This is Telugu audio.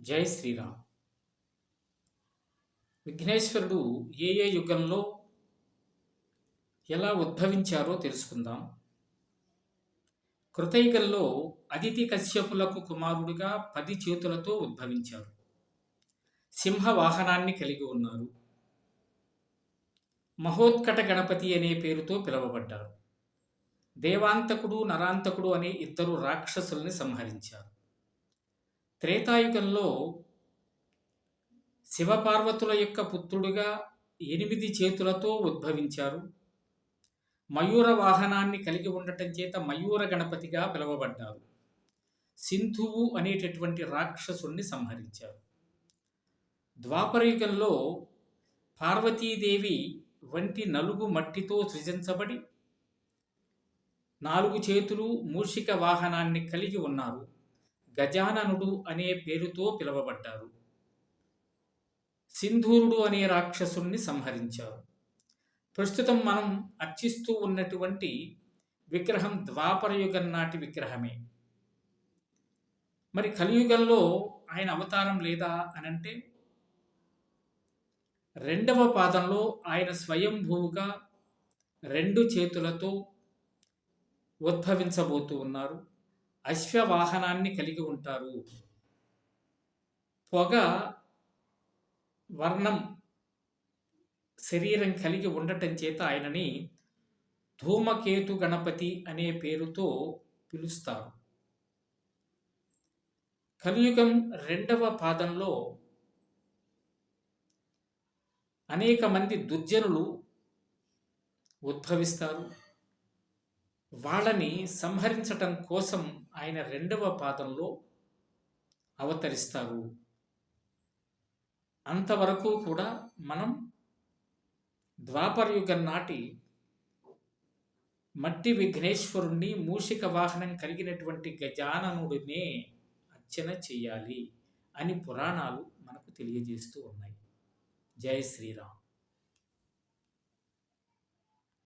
జై శ్రీరామ్. విఘ్నేశ్వరుడు ఏ ఏ యుగంలో ఎలా ఉద్భవించారో తెలుసుకుందాం. కృతయుగంలో అదితి కశ్యపులకు కుమారుడిగా పది చేతులతో ఉద్భవించారు. సింహ వాహనాన్ని కలిగి ఉన్నారు. మహోత్కట గణపతి అనే పేరుతో పిలువబడ్డారు. దేవాంతకుడు నరాంతకుడు అనే ఇద్దరు రాక్షసుల్ని సంహరించారు. త్రేతాయుగంలో శివపార్వతుల యొక్క పుత్రుడుగా ఎనిమిది చేతులతో ఉద్భవించారు. మయూర వాహనాన్ని కలిగి ఉండటం చేత మయూర గణపతిగా పిలువబడ్డారు. సింధువు అనేటటువంటి రాక్షసుణ్ణి సంహరించారు. ద్వాపరయుగంలో పార్వతీదేవి వంటి నలుగు మట్టితో సృజించబడి నాలుగు చేతులు మూషిక వాహనాన్ని కలిగి ఉన్నారు. గజాననుడు అనే పేరుతో పిలువబడ్డారు. సింధూరుడు అనే రాక్షసుణ్ణి సంహరించారు. ప్రస్తుతం మనం అర్చిస్తూ ఉన్నటువంటి విగ్రహం ద్వాపరయుగం నాటి విగ్రహమే. మరి కలియుగంలో ఆయన అవతారం లేదా అనంటే? రెండవ పాదంలో ఆయన స్వయంభూగా రెండు చేతులతో ఉద్భవించబోతూ ఉన్నారు. అశ్వవాహనాన్ని కలిగి ఉంటారు. పొగ వర్ణం శరీరం కలిగి ఉండటం చేత ఆయనని ధూమకేతు గణపతి అనే పేరుతో పిలుస్తారు. కలియుగం రెండవ పాదంలో అనేక మంది దుర్జనులు ఉద్భవిస్తారు. వాళ్ళని సంహరించటం కోసం ఆయన రెండవ పాదంలో అవతరిస్తారు. అంతవరకు కూడా మనం ద్వాపరయుగం నాటి మట్టి విఘ్నేశ్వరుణ్ణి మూషిక వాహనం కలిగినటువంటి గజాననుడినే అర్చన చేయాలి అని పురాణాలు మనకు తెలియజేస్తూ ఉన్నాయి. జై శ్రీరామ్.